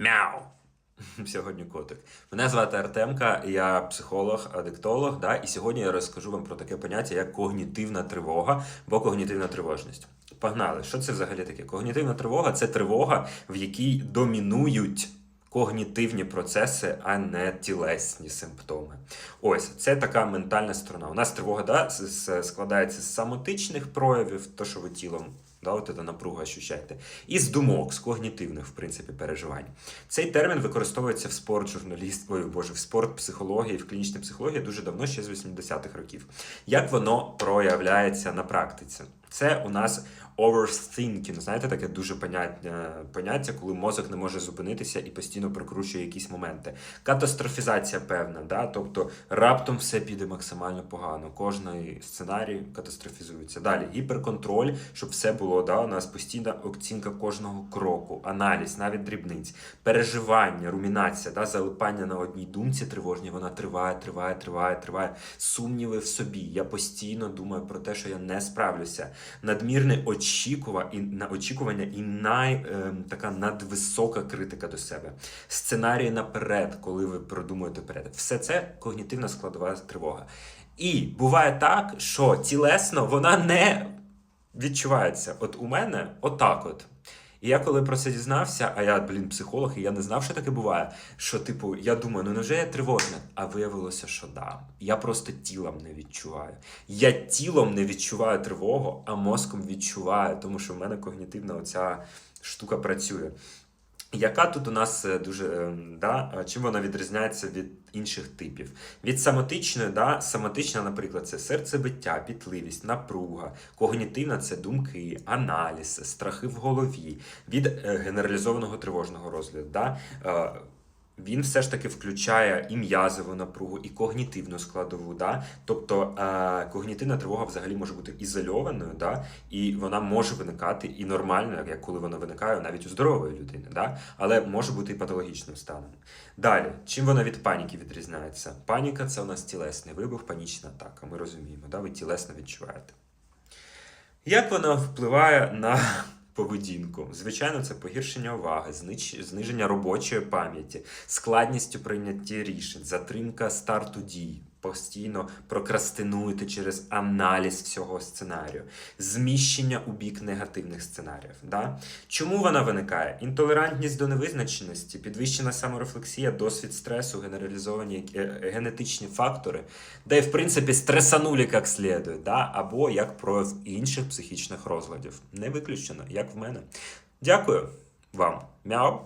Мяу. Сьогодні котик. Мене звати Артемка, я психолог, адиктолог. Да? І сьогодні я розкажу вам про таке поняття, як когнітивна тривога або когнітивна тривожність. Погнали, що це взагалі таке? Когнітивна тривога це тривога, в якій домінують когнітивні процеси, а не тілесні симптоми. Ось це така ментальна сторона. У нас тривога да, складається з самотичних проявів, то що ви тілом. Да, от це напруга ощущаєте. І з думок, з когнітивних, в принципі, переживань. Цей термін використовується в спорт журналіст, боже, в спорт психології, в клінічній психології дуже давно, ще з 80-х років. Як воно проявляється на практиці? Це у нас overthinking, знаєте, таке дуже поняття, поняття, коли мозок не може зупинитися і постійно прокручує якісь моменти. Катастрофізація певна, да? тобто раптом все піде максимально погано. Кожний сценарій катастрофізується. Далі гіперконтроль, щоб все було. Да? У нас постійна оцінка кожного кроку, аналіз, навіть дрібниць, переживання, румінація, да? залипання на одній думці тривожній, вона триває, триває, триває, триває. Сумніви в собі. Я постійно думаю про те, що я не справлюся. Надмірне очікува, і, на очікування і най, е, така надвисока критика до себе. Сценарії наперед, коли ви продумуєте вперед. Все це когнітивна складова тривога. І буває так, що тілесно вона не відчувається. От у мене отак от. І я коли про це дізнався, а я, блін, психолог, і я не знав, що таке буває. Що, типу, я думаю, ну невже я тривожна? А виявилося, що да. Я просто тілом не відчуваю. Я тілом не відчуваю тривогу, а мозком відчуваю, тому що в мене когнітивна оця штука працює. Яка тут у нас е, дуже е, да, чим вона відрізняється від інших типів? Від самотичної, да, самотична, наприклад, це серцебиття, пітливість, напруга, когнітивна це думки, аналіз, страхи в голові, від е, генералізованого тривожного розгляду. Да, він все ж таки включає і м'язову напругу, і когнітивну складову. Да? Тобто е, когнітивна тривога взагалі може бути ізольованою, да? і вона може виникати і нормально, як коли вона виникає навіть у здорової людини, да? але може бути і патологічним станом. Далі, чим вона від паніки відрізняється? Паніка це у нас тілесний вибух, панічна атака. Ми розуміємо, да? ви тілесно відчуваєте. Як вона впливає на поведінку? Звичайно, це погіршення уваги, зниження робочої пам'яті, складність у прийнятті рішень, затримка старту дій. Постійно прокрастинуєте через аналіз всього сценарію, зміщення у бік негативних сценаріїв. Да? Чому вона виникає? Інтолерантність до невизначеності, підвищена саморефлексія, досвід стресу, генералізовані е, генетичні фактори, де в принципі стресанули як слідує, да? або як прояв інших психічних розладів. Не виключено, як в мене. Дякую вам. Мяу.